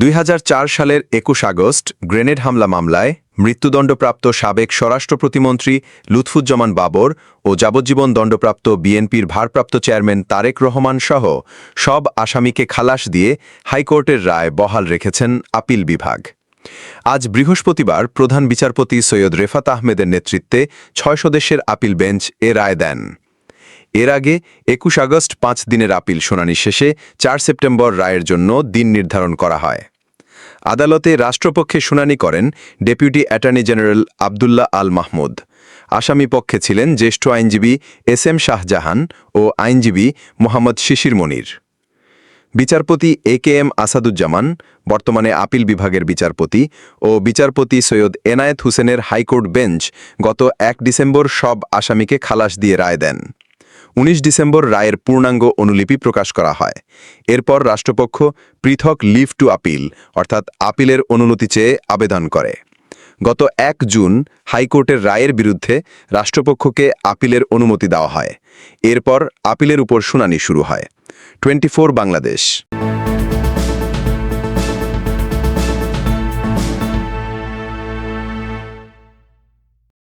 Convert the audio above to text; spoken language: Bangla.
দুই হাজার চার সালের একুশ আগস্ট গ্রেনেড হামলা মামলায় মৃত্যুদণ্ডপ্রাপ্ত সাবেক স্বরাষ্ট্র প্রতিমন্ত্রী লুৎফুজ্জামান বাবর ও যাবজ্জীবন দণ্ডপ্রাপ্ত বিএনপির ভারপ্রাপ্ত চেয়ারম্যান তারেক রহমান সহ সব আসামিকে খালাস দিয়ে হাইকোর্টের রায় বহাল রেখেছেন আপিল বিভাগ। আজ বৃহস্পতিবার প্রধান বিচারপতি সৈয়দ রেফাত আহমেদের নেতৃত্বে ছয় সদস্যের আপিল বেঞ্চ এ রায় দেন। এর আগে একুশ আগস্ট পাঁচ দিনের আপিল শুনানি শেষে চার সেপ্টেম্বর রায়ের জন্য দিন নির্ধারণ করা হয়। আদালতে রাষ্ট্রপক্ষে শুনানি করেন deputy attorney general Abdullah Al Mahmud. আসামি পক্ষে ছিলেন জ্যেষ্ঠ আইনজীবী এস এম শাহজাহান ও আইনজীবী মোহাম্মদ শিশির মনির। বিচারপতি এ কে এম আসাদুজ্জামান, বর্তমানে আপিল বিভাগের বিচারপতি ও বিচারপতি সৈয়দ এনায়েত হোসেনের হাইকোর্ট বেঞ্চ গত এক ডিসেম্বর সব আসামিকে খালাস দিয়ে রায় দেন। ১৯ ডিসেম্বর রায়ের পূর্ণাঙ্গ অনুলিপি প্রকাশ করা হয়। এরপর রাষ্ট্রপক্ষ পৃথক লিভ টু আপিল, অর্থাৎ আপিলের অনুমতি চেয়ে আবেদন করে। গত এক জুন হাইকোর্টের রায়ের বিরুদ্ধে রাষ্ট্রপক্ষকে আপিলের অনুমতি দেওয়া হয়। এরপর আপিলের উপর শুনানি শুরু হয়। টোয়েন্টি বাংলাদেশ।